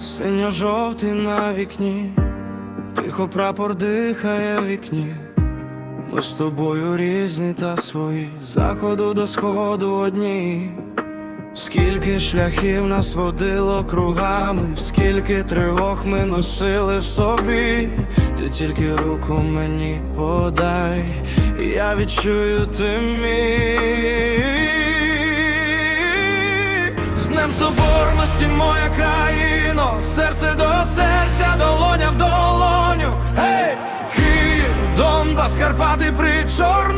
Синьо-жовтий на вікні, тихо прапор дихає в вікні. Ми з тобою різні та свої, заходу до сходу одні. Скільки шляхів нас водило кругами, скільки тривог ми носили в собі, ти тільки руку мені подай, я відчую ти мій. З Днем Соборності, моя країно, серце до серця, долоня в долоню. Гей, Київ, Донбас, Карпати при Чорномор'я.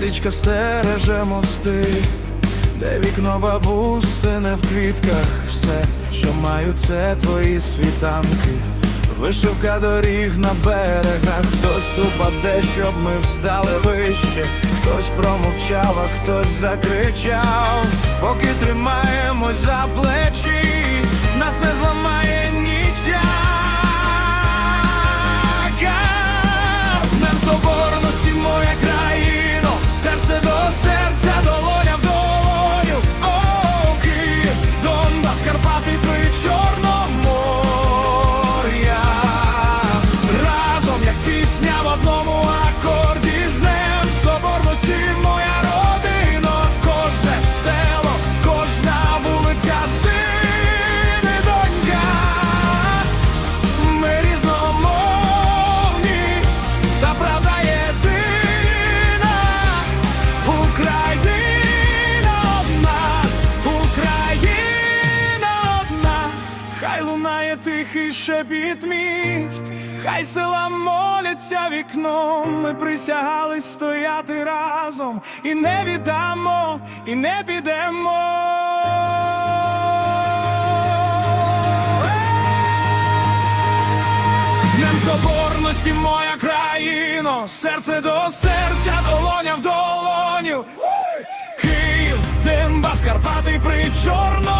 Річка стереже мости, де вікно бабусине в квітках, все, що маю, це твої світанки. Вишивка доріг на берегах, хтось упаде, щоб ми встали вище, хтось промовчав, а хтось закричав, поки тримаємось за плечі, нас не зламає шепіт міст, хай села моляться вікном. Ми присягались стояти разом і не віддамо, і не підемо. Днем Соборності, моя країно, серце до серця, долоня в долоню. Київ, Донбас, Карпати при Чорному.